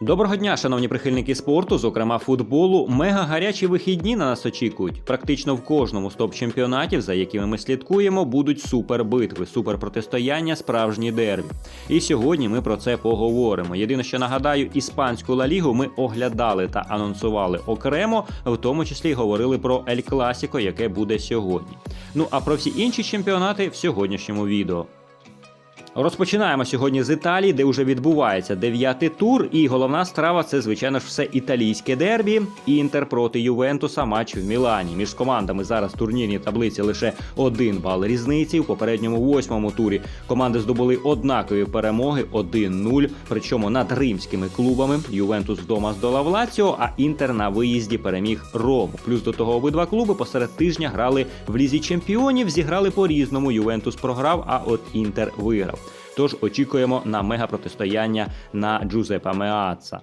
Доброго дня, шановні прихильники спорту, зокрема футболу. Мега гарячі вихідні на нас очікують. Практично в кожному з топ-чемпіонатів, за якими ми слідкуємо, будуть супербитви, суперпротистояння, справжні дербі. І сьогодні ми про це поговоримо. Єдине, що нагадаю, іспанську Ла Лігу ми оглядали та анонсували окремо, в тому числі й говорили про Ель Класіко, яке буде сьогодні. Ну а про всі інші чемпіонати в сьогоднішньому відео. Розпочинаємо сьогодні з Італії, де вже відбувається дев'ятий тур. І головна страва це, звичайно ж, все італійське дербі. Інтер проти Ювентуса. Матч в Мілані. Між командами зараз в турнірній таблиці лише один бал різниці. У попередньому восьмому турі команди здобули однакові перемоги 1-0. Причому над римськими клубами. Ювентус вдома здолав Лаціо, а Інтер на виїзді переміг Рому. Плюс до того обидва клуби посеред тижня грали в лізі чемпіонів. Зіграли по різному. Ювентус програв, а от Інтер виграв. Тож очікуємо на мегапротистояння на Джузепа Меаца.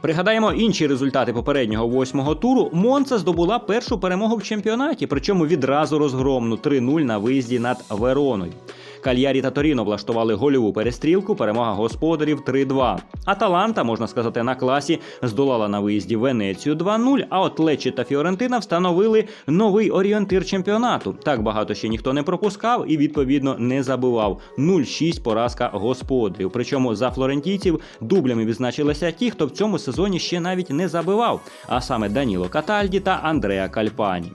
Пригадаємо інші результати попереднього восьмого туру. Монца здобула першу перемогу в чемпіонаті, причому відразу розгромну 3-0 на виїзді над Вероною. Кальярі та Торіно влаштували гольову перестрілку, перемога господарів 3-2. Аталанта, можна сказати, на класі здолала на виїзді Венецію 2-0, а от Лечі та Фіорентина встановили новий орієнтир чемпіонату. Так багато ще ніхто не пропускав і відповідно не забивав. 0-6 поразка господарів. Причому за флорентійців дублями відзначилися ті, хто в цьому сезоні ще навіть не забивав, а саме Даніло Катальді та Андреа Кальпані.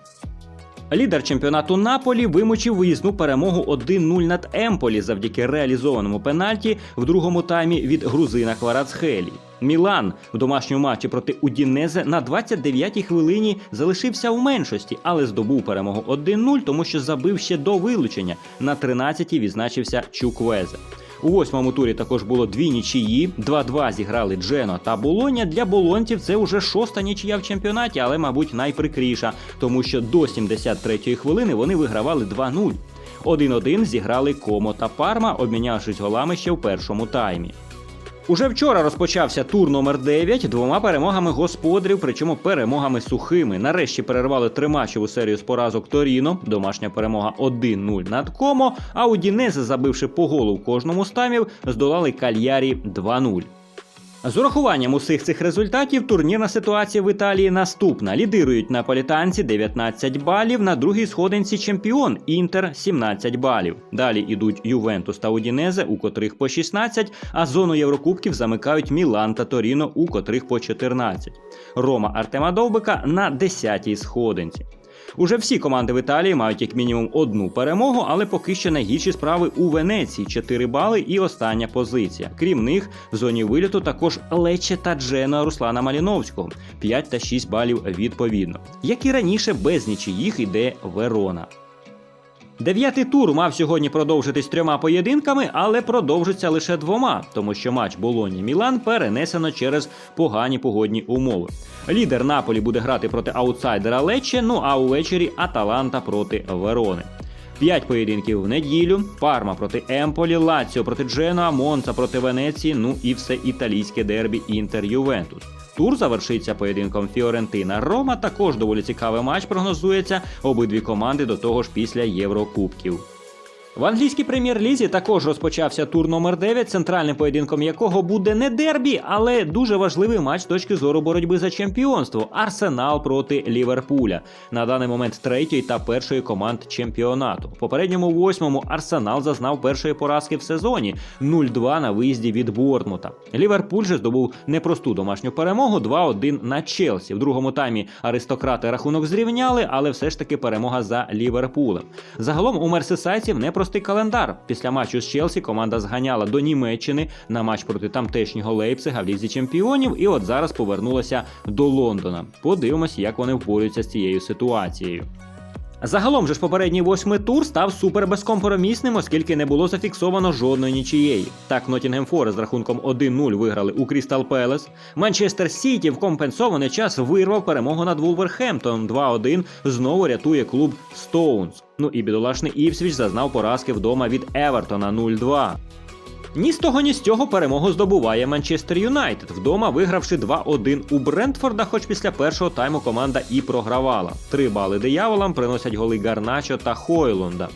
Лідер чемпіонату Наполі вимучив виїзну перемогу 1-0 над Емполі завдяки реалізованому пенальті в другому таймі від грузина Кварацхелі. Мілан в домашньому матчі проти Удінезе на 29-й хвилині залишився в меншості, але здобув перемогу 1-0, тому що забив ще до вилучення. На 13-й відзначився Чуквезе. У восьмому турі також було дві нічиї. 2-2 зіграли Джено та Болоня. Для болонців це вже шоста нічия в чемпіонаті, але, мабуть, найприкріша, тому що до 73-ї хвилини вони вигравали 2-0. 1-1 зіграли Комо та Парма, обмінявшись голами ще в першому таймі. Уже вчора розпочався тур номер 9 двома перемогами господарів, причому перемогами сухими. Нарешті перервали тримачеву серію з поразок Торіно. Домашня перемога 1-0 над Комо. А у Дінезе, забивши по голу в кожному стамів, здолали Кальярі 2-0. З урахуванням усіх цих результатів турнірна ситуація в Італії наступна. Лідирують наполітанці 19 балів, на другій сходинці чемпіон Інтер 17 балів. Далі ідуть Ювентус та Удінезе, у котрих по 16, а зону Єврокубків замикають Мілан та Торіно, у котрих по 14. Рома Артема Довбика на 10-й сходинці. Уже всі команди в Італії мають як мінімум одну перемогу, але поки що найгірші справи у Венеції 4 бали і остання позиція. Крім них, в зоні виліту також Лече та Джена Руслана Маліновського 5 та 6 балів відповідно. Як і раніше, без нічиїх іде Верона. Дев'ятий тур мав сьогодні продовжитись трьома поєдинками, але продовжиться лише двома, тому що матч Болоні Мілан перенесено через погані погодні умови. Лідер Наполі буде грати проти аутсайдера Лечче, ну а увечері Аталанта проти Верони. П'ять поєдинків в неділю: Парма проти Емполі, Лаціо проти Дженуа, Монца проти Венеції, ну і все італійське дербі Інтер Ювентус. Тур завершиться поєдинком Фіорентина Рома. Також доволі цікавий матч прогнозується. Обидві команди до того ж після Єврокубків. В англійській прем'єр-лізі також розпочався тур номер 9 центральним поєдинком якого буде не дербі, але дуже важливий матч з точки зору боротьби за чемпіонство Арсенал проти Ліверпуля. На даний момент третьої та першої команд чемпіонату. В попередньому восьмому Арсенал зазнав першої поразки в сезоні 0-2 на виїзді від Бортмута. Ліверпуль же здобув непросту домашню перемогу 2-1 на Челсі. В другому таймі аристократи рахунок зрівняли, але все ж таки перемога за Ліверпулем. Загалом у мерсисайців не простий календар. Після матчу з Челсі команда зганяла до Німеччини на матч проти тамтешнього Лейпцига в лізі чемпіонів, і от зараз повернулася до Лондона. Подивимось, як вони впорюються з цією ситуацією. Загалом же ж попередній восьмий тур став супер безкомпромісним, оскільки не було зафіксовано жодної нічиєї. Так, Ноттінгем Форест з рахунком 1-0 виграли у Крістал Пелес. Манчестер Сіті в компенсований час вирвав перемогу над Вулверхемптоном 2-1. Знову рятує клуб Стоунс. Ну і бідолашний Іпсвіч зазнав поразки вдома від Евертона 0-2. Ні з того, ні з цього перемогу здобуває Манчестер Юнайтед, вдома вигравши 2-1 у Брентфорда, хоч після першого тайму команда і програвала. Три бали дияволам приносять голи Гарначо та Хойлунда.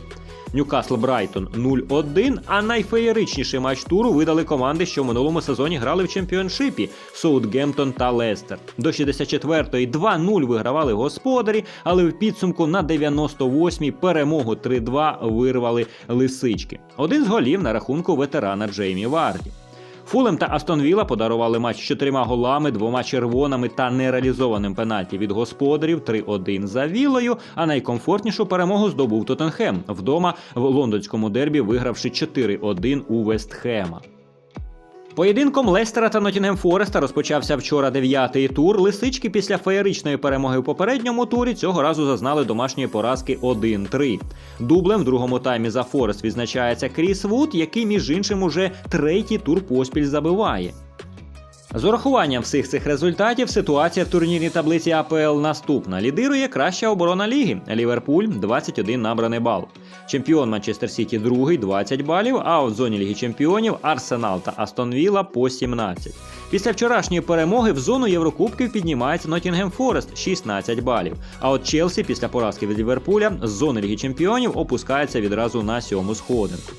Ньюкасл Брайтон 0-1, а найфеєричніший матч туру видали команди, що в минулому сезоні грали в чемпіоншипі Саутгемптон та Лестер. До 64-ї 2-0 вигравали господарі, але в підсумку на 98-й перемогу 3-2 вирвали лисички. Один з голів на рахунку ветерана Джеймі Варді. Фулем та Астон Віла подарували матч чотирма голами, двома червоними та нереалізованим пенальті від господарів 3-1 за вілою. А найкомфортнішу перемогу здобув Тоттенхем вдома в лондонському дербі, вигравши 4-1 у Вестхема. Поєдинком Лестера та Нотінгем Фореста розпочався вчора дев'ятий тур. Лисички після феєричної перемоги в попередньому турі цього разу зазнали домашньої поразки 1-3. Дублем в другому таймі за Форест відзначається Кріс Вуд, який між іншим уже третій тур поспіль забиває. З урахуванням всіх цих результатів ситуація в турнірній таблиці АПЛ наступна. Лідирує краща оборона ліги. Ліверпуль 21 набраний бал. Чемпіон Манчестер Сіті другий 20 балів. А в зоні Ліги Чемпіонів Арсенал та Астон Вілла по 17. Після вчорашньої перемоги в зону Єврокубків піднімається Нотінгем Форест 16 балів. А от Челсі після поразки від Ліверпуля з зони Ліги Чемпіонів опускається відразу на сьому сходинку.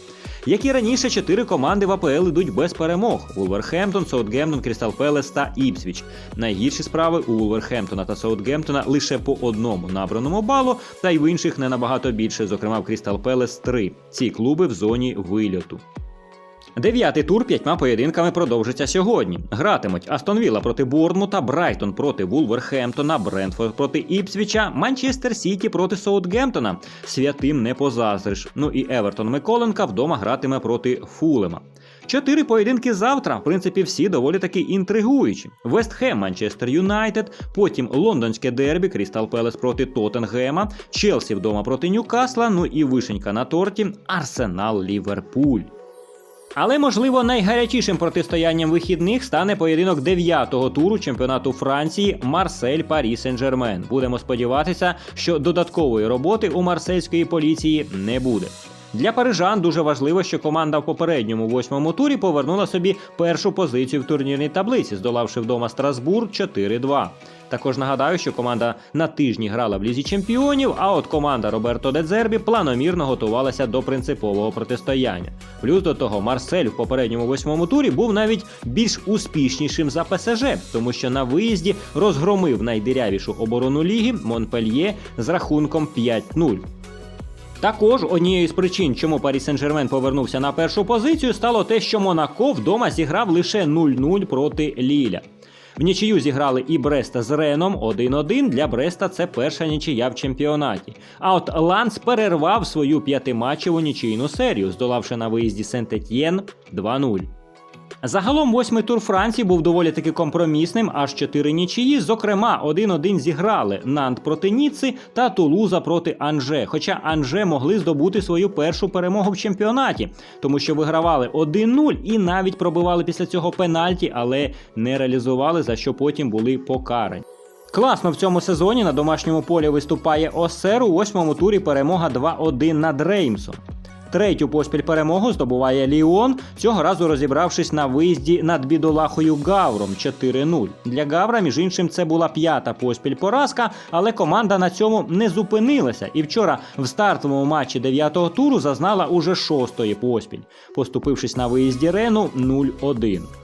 Як і раніше, чотири команди в АПЛ йдуть без перемог: Вулверхемптон, Саутгемптон, Крістал Пелес та Іпсвіч. Найгірші справи у Вулверхемптона та Саутгемптона лише по одному набраному балу, та й в інших не набагато більше, зокрема в Крістал Пелес 3. Ці клуби в зоні вильоту. Дев'ятий тур п'ятьма поєдинками продовжиться сьогодні. Гратимуть Астон Вілла проти Борнмута, Брайтон проти Вулверхемптона, Брентфорд проти Іпсвіча, Манчестер Сіті проти Саутгемптона. Святим не позаздриш. Ну і Евертон Миколенка вдома гратиме проти Фулема. Чотири поєдинки завтра, в принципі, всі доволі таки інтригуючі. Вестхем, Манчестер Юнайтед, потім лондонське дербі, Крістал Пелес проти Тоттенгема, Челсі вдома проти Ньюкасла, ну і вишенька на торті Арсенал Ліверпуль. Але можливо найгарячішим протистоянням вихідних стане поєдинок дев'ятого туру чемпіонату Франції Марсель Парі Сен-Жермен. Будемо сподіватися, що додаткової роботи у марсельської поліції не буде. Для парижан дуже важливо, що команда в попередньому восьмому турі повернула собі першу позицію в турнірній таблиці, здолавши вдома Страсбур 4-2. Також нагадаю, що команда на тижні грала в лізі чемпіонів, а от команда Роберто Дедзербі планомірно готувалася до принципового протистояння. Плюс до того, Марсель в попередньому восьмому турі був навіть більш успішнішим за ПСЖ, тому що на виїзді розгромив найдирявішу оборону ліги Монпельє з рахунком 5-0. Також однією з причин, чому Парі Сен-Жермен повернувся на першу позицію, стало те, що Монако вдома зіграв лише 0-0 проти Ліля. В нічию зіграли і Бреста з Реном 1-1. Для Бреста це перша нічия в чемпіонаті. А от Ланс перервав свою п'ятиматчеву нічийну серію, здолавши на виїзді Сент-Етьєн 2-0. Загалом восьмий тур Франції був доволі таки компромісним, аж чотири нічиї. Зокрема, 1-1 зіграли Нант проти Ніци та Тулуза проти Анже. Хоча Анже могли здобути свою першу перемогу в чемпіонаті, тому що вигравали 1-0 і навіть пробивали після цього пенальті, але не реалізували, за що потім були покарані. Класно в цьому сезоні на домашньому полі виступає Осер у восьмому турі перемога 2-1 над Реймсом. Третю поспіль перемогу здобуває Ліон, цього разу розібравшись на виїзді над бідолахою Гавром 4-0. Для Гавра, між іншим, це була п'ята поспіль поразка, але команда на цьому не зупинилася. І вчора в стартовому матчі дев'ятого туру зазнала уже шостої поспіль, поступившись на виїзді Рену 0-1.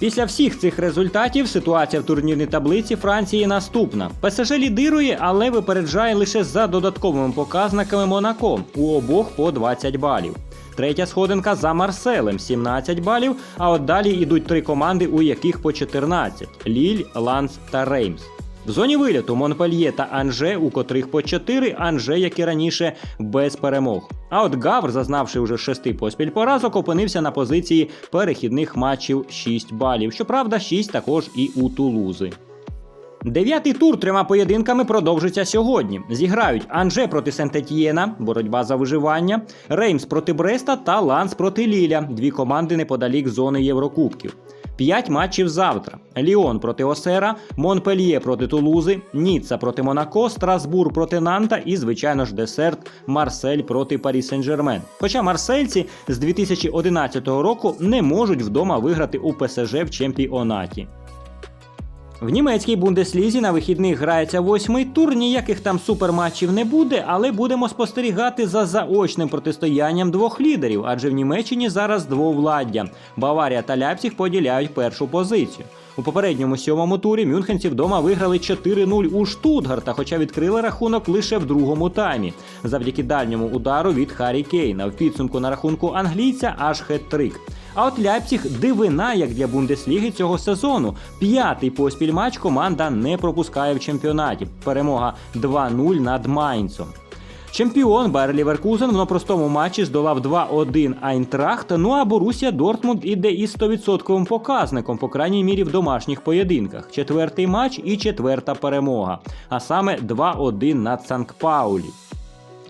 Після всіх цих результатів ситуація в турнірній таблиці Франції наступна. ПСЖ лідирує, але випереджає лише за додатковими показниками Монако у обох по 20 балів. Третя сходинка за Марселем 17 балів. А от далі йдуть три команди, у яких по 14: Ліль, Ланс та Реймс. В зоні виліту Монпельє та Анже, у котрих по 4, Анже, як і раніше, без перемог. А от Гавр, зазнавши вже шести поспіль поразок, опинився на позиції перехідних матчів 6 балів. Щоправда, 6 також і у Тулузи. Дев'ятий тур трьома поєдинками продовжиться сьогодні. Зіграють Анже проти Сент-Етьєна, боротьба за виживання, Реймс проти Бреста та Ланс проти Ліля, дві команди неподалік зони Єврокубків. П'ять матчів завтра: Ліон проти Осера, Монпельє проти Тулузи, Ніцца проти Монако, Страсбур проти Нанта і, звичайно ж, десерт Марсель проти Парі Сен-Жермен. Хоча марсельці з 2011 року не можуть вдома виграти у ПСЖ в чемпіонаті. В німецькій бундеслізі на вихідних грається восьмий тур. Ніяких там суперматчів не буде, але будемо спостерігати за заочним протистоянням двох лідерів, адже в Німеччині зараз двовладдя. Баварія та Ляпсіх поділяють першу позицію. У попередньому сьомому турі мюнхенці вдома виграли 4-0 у Штутгарта, хоча відкрили рахунок лише в другому таймі, завдяки дальньому удару від Харі Кейна. В підсумку на рахунку англійця аж хет-трик. А от Ляпсіх дивина, як для Бундесліги цього сезону. П'ятий поспіль матч команда не пропускає в чемпіонаті. Перемога 2-0 над Майнцем. Чемпіон Байер Ліверкузен в непростому матчі здолав 2-1 Айнтрахт. Ну а Борусія Дортмунд іде із 100% показником, по крайній мірі в домашніх поєдинках. Четвертий матч і четверта перемога. А саме 2-1 над Санкт Паулі.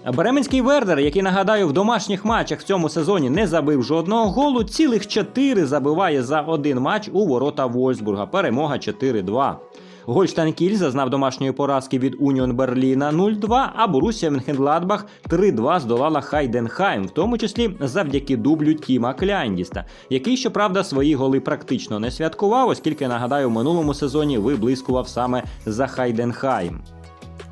Бременський Вердер, який нагадаю, в домашніх матчах в цьому сезоні не забив жодного голу, цілих 4 забиває за один матч у ворота Вольсбурга. Перемога 4-2. Гольштайн Кіль зазнав домашньої поразки від Уніон Берліна 0-2, а Борусія Менхенгладбах 3-2 здолала Хайденхайм, в тому числі завдяки дублю Тіма Кляйндіста, який, щоправда, свої голи практично не святкував, оскільки нагадаю, в минулому сезоні виблискував саме за Хайденхайм.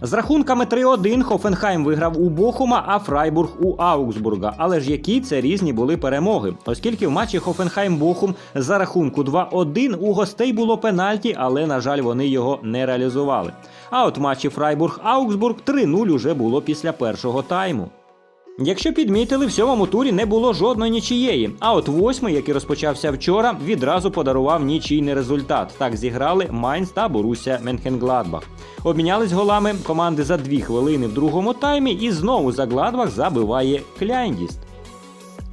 З рахунками 3-1 Хофенхайм виграв у Бохума, а Фрайбург у Аугсбурга. Але ж які це різні були перемоги, оскільки в матчі Хофенхайм-Бохум за рахунку 2-1 у гостей було пенальті, але на жаль, вони його не реалізували. А от в матчі Фрайбург-Аугсбург 3-0 уже було після першого тайму. Якщо підмітили, в сьомому турі не було жодної нічиєї. А от восьмий, який розпочався вчора, відразу подарував нічийний результат. Так зіграли Майнц та Боруся Менхенгладбах. Обмінялись голами команди за дві хвилини в другому таймі, і знову за Гладбах забиває Кляйндіст.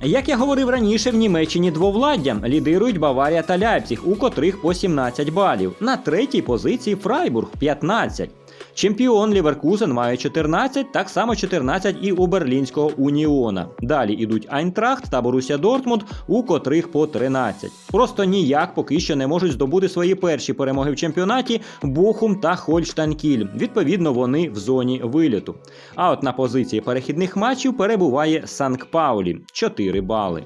Як я говорив раніше, в Німеччині двовладдя лідирують Баварія та Ляйпціг, у котрих по 17 балів. На третій позиції Фрайбург 15. Чемпіон Ліверкузен має 14, так само 14 і у Берлінського Уніона. Далі ідуть Айнтрахт та Боруся Дортмунд, у котрих по 13. Просто ніяк поки що не можуть здобути свої перші перемоги в чемпіонаті Бохум та Хольштайн-Кіль. Відповідно, вони в зоні виліту. А от на позиції перехідних матчів перебуває Санкт Паулі 4 бали.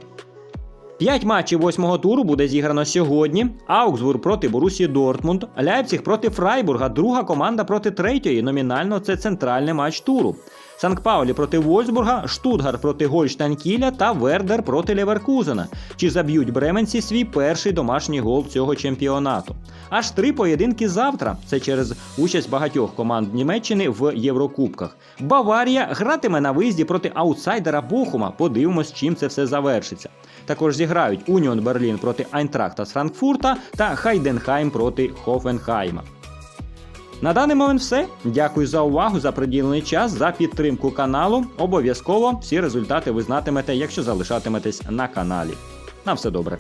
П'ять матчів восьмого туру буде зіграно сьогодні. Аугсбург проти Борусі Дортмунд, Ляйпціг проти Фрайбурга, друга команда проти третьої. Номінально це центральний матч туру. Санкт Паулі проти Вольсбурга, Штутгар проти Гольштайн-Кіля та Вердер проти Леверкузена. Чи заб'ють бременці свій перший домашній гол цього чемпіонату? Аж три поєдинки завтра. Це через участь багатьох команд Німеччини в Єврокубках. Баварія гратиме на виїзді проти аутсайдера Бохума. Подивимось, чим це все завершиться. Також зіграють Уніон Берлін проти Айнтрахта з Франкфурта та Хайденхайм проти Хофенхайма. На даний момент все. Дякую за увагу, за приділений час, за підтримку каналу. Обов'язково всі результати ви знатимете, якщо залишатиметесь на каналі. На все добре.